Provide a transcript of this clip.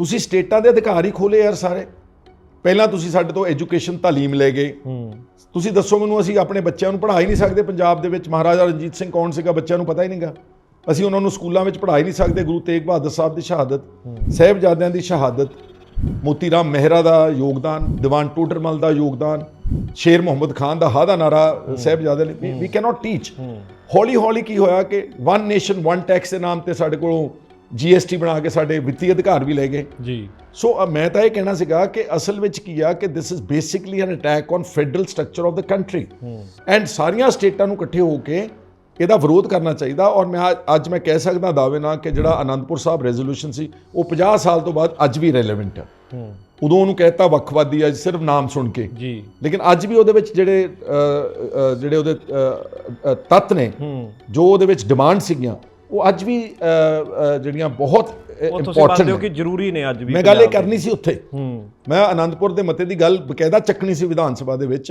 ਤੁਸੀਂ ਸਟੇਟਾਂ ਦੇ ਅਧਿਕਾਰ ਹੀ ਖੋਲੇ ਯਾਰ ਸਾਰੇ। ਪਹਿਲਾਂ ਤੁਸੀਂ ਸਾਡੇ ਤੋਂ ਐਜੂਕੇਸ਼ਨ ਤਾਲੀਮ ਲੈ ਗਏ। ਤੁਸੀਂ ਦੱਸੋ ਮੈਨੂੰ ਅਸੀਂ ਆਪਣੇ ਬੱਚਿਆਂ ਨੂੰ ਪੜ੍ਹਾ ਹੀ ਨਹੀਂ ਸਕਦੇ। ਪੰਜਾਬ ਦੇ ਵਿੱਚ ਮਹਾਰਾਜਾ ਰਣਜੀਤ ਸਿੰਘ ਕੌਣ ਸੀਗਾ ਬੱਚਿਆਂ ਨੂੰ ਪਤਾ ਹੀ ਨਹੀਂਗਾ। ਅਸੀਂ ਉਹਨਾਂ ਨੂੰ ਸਕੂਲਾਂ ਵਿੱਚ ਪੜ੍ਹਾ ਹੀ ਨਹੀਂ ਸਕਦੇ। ਗੁਰੂ ਤੇਗ ਬਹਾਦਰ ਸਾਹਿਬ ਦੀ ਸ਼ਹਾਦਤ ਸਾਹਿਬਜ਼ਾਦਿਆਂ ਦੀ ਸ਼ਹਾਦਤ ਮੋਤੀ ਰਾਮ ਮਹਿਰਾ ਦਾ ਯੋਗਦਾਨ ਦੀਵਾਨ ਟੋਡਰਮਲ ਦਾ ਯੋਗਦਾਨ ਸ਼ੇਰ ਮੁਹੰਮਦ ਖਾਨ ਦਾ ਹਾ। ਦਾ ਨਾਰਾ ਸਾਹਿਬਜ਼ਾਦੇ ਲਈ ਵੀ ਕੈਨੋਟ ਟੀਚ ਹੌਲੀ ਹੌਲੀ ਕੀ ਹੋਇਆ ਕਿ ਵਨ ਨੇਸ਼ਨ ਵਨ ਟੈਕਸ ਦੇ ਨਾਮ ਤੇ ਸਾਡੇ ਕੋਲੋਂ ਜੀਐਸਟੀ ਬਣਾ ਕੇ ਸਾਡੇ ਵਿੱਤੀ ਅਧਿਕਾਰ ਵੀ ਲੈ ਗਏ। ਜੀ। ਸੋ ਮੈਂ ਤਾਂ ਇਹ ਕਹਿਣਾ ਸੀਗਾ ਕਿ ਅਸਲ ਵਿੱਚ ਕੀ ਆ ਕਿ this is basically an attack on federal structure of the country and ਸਾਰੀਆਂ ਸਟੇਟਾਂ ਨੂੰ ਇਕੱਠੇ ਹੋ ਕੇ ਇਹਦਾ ਵਿਰੋਧ ਕਰਨਾ ਚਾਹੀਦਾ ਔਰ ਮੈਂ ਅੱਜ- ਮੈਂ ਕਹਿ ਸਕਦਾ ਦਾਅਵੇ ਨਾਲ ਕਿ ਜਿਹੜਾ ਆਨੰਦਪੁਰ ਸਾਹਿਬ ਰੈਜ਼ੋਲੂਸ਼ਨ ਸੀ ਉਹ 50 ਸਾਲ ਤੋਂ ਬਾਅਦ ਅੱਜ ਵੀ ਰੈਲੇਵੈਂਟ ਹੈ। ਉਦੋਂ ਉਹਨੂੰ ਕਹਿਤਾ ਵੱਖਵਾਦੀ ਅੱਜ ਸਿਰਫ ਨਾਮ ਸੁਣ ਕੇ। ਜੀ। ਲੇਕਿਨ ਅੱਜ ਵੀ ਉਹਦੇ ਵਿੱਚ ਜਿਹੜੇ ਜਿਹੜੇ ਉਹਦੇ ਤੱਤ ਨੇ ਜੋ ਉਹਦੇ ਵਿੱਚ ਡਿਮਾਂਡ ਸੀਗੀਆਂ ਉਹ ਅੱਜ ਵੀ ਜਿਹੜੀਆਂ ਬਹੁਤ ਇੰਪੋਰਟੈਂਟ ਹੋ ਕਿ ਜ਼ਰੂਰੀ ਨੇ ਅੱਜ ਵੀ ਮੈਂ ਗੱਲ ਇਹ ਕਰਨੀ ਸੀ ਉੱਥੇ। ਹੂੰ। ਮੈਂ ਆਨੰਦਪੁਰ ਦੇ ਮਤੇ ਦੀ ਗੱਲ ਬਕਾਇਦਾ ਚੱਕਣੀ ਸੀ ਵਿਧਾਨ ਸਭਾ ਦੇ ਵਿੱਚ।